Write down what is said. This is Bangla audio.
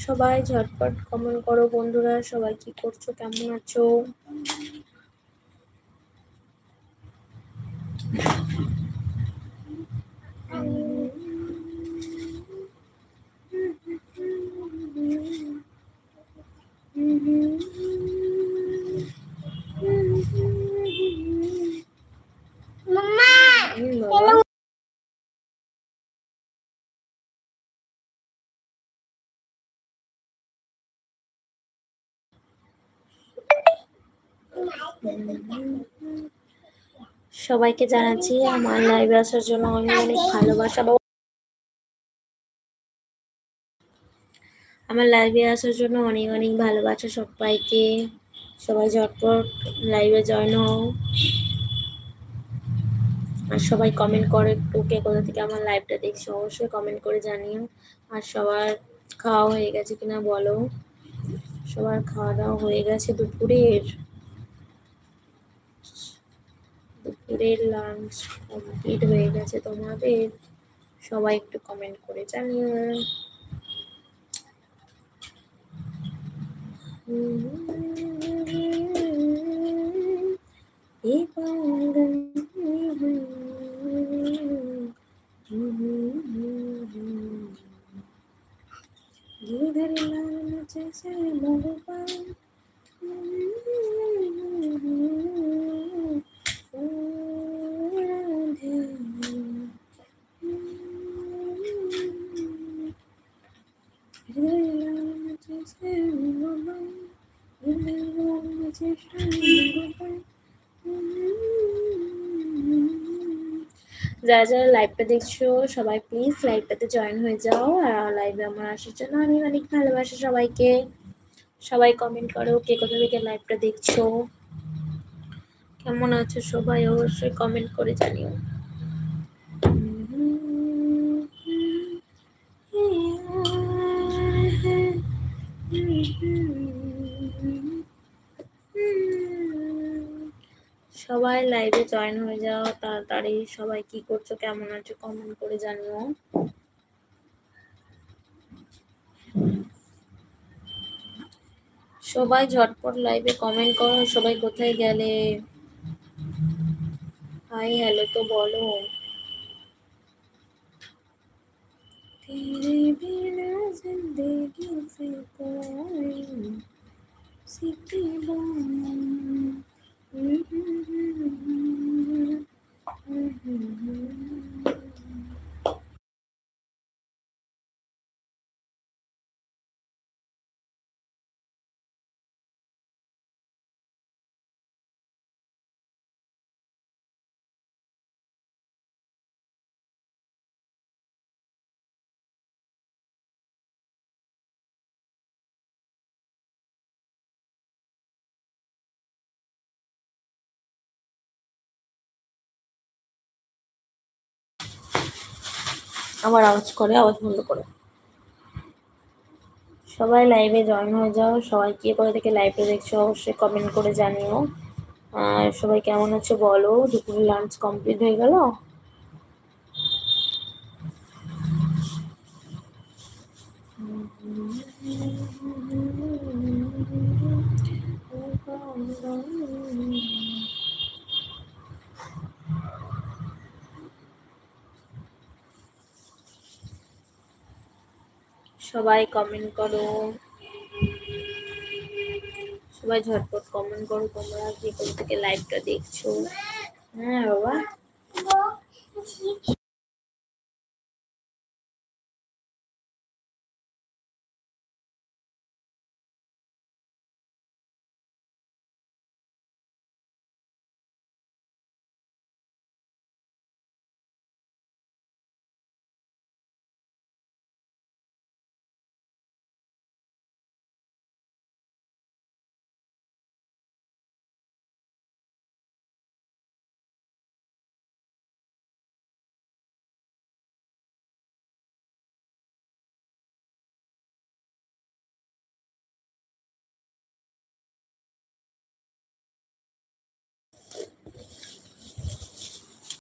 সবাই ঝটপট কমেন্ট করো বন্ধুরা সবাই কি করছ কেমন আছো? মাম্মা সবাইকে জানাচ্ছি, আমার লাইভে আসার জন্য অনেক অনেক ভালোবাসা। বা- আমার লাইভে আসার জন্য অনেক অনেক ভালোবাসা সবাইকে। সবাই ঝটপট লাইভে জয়েন হও। আর সবাই কমেন্ট করে একটু কে কোথা থেকে আমার লাইভটা দেখছ। অবশ্যই কমেন্ট করে জানিও। আর সবার খাওয়া হয়ে গেছে কিনা বলো। সবার খাওয়া দাওয়া হয়ে গেছে দুপুরের। দুপুরের লাঞ্চ কমপ্লিট হয়ে গেছে তোমাদের। সবাই একটু কমেন্ট করে জানিও। দুধের লাল মাছে সে মগপাল যারা যারা লাইভটা দেখছ, সবাই প্লিজ লাইভটাতে জয়েন হয়ে যাও। আর লাইভে আমার আসার জন্য আমি অনেক ভালোবাসি সবাইকে। সবাই কমেন্ট করো কে কোথা থেকে লাইভটা দেখছ। কেমন আছো সবাই অবশ্যই কমেন্ট করে জানিও। সবাই লাইভে জয়েন হয়ে যাও তাড়াতাড়ি সবাই কি করছো কেমন আছো কমেন্ট করে জানিও সবাই ঝটপট লাইভে কমেন্ট করো সবাই কোথায় গেলে হাই হ্যালো তো বলো तेरे बिना जिंदगी से कोई सिकवा আবার আওয়াজ করে, আওয়াজ বন্ধ করো। সবাই লাইভে জয়েন হয়ে যাও। সবাই কে করে থেকে লাইভে দেখছ অবশ্যই কমেন্ট করে জানিও। আর সবাই কেমন আছে বলো? দুপুরে লাঞ্চ কমপ্লিট হয়ে গেল? সবাই কমেন্ট করো। সবাই ঝটপট কমেন্ট করো, তোমরা যে কোন থেকে লাইভটা দেখছ। হ্যাঁ বাবা।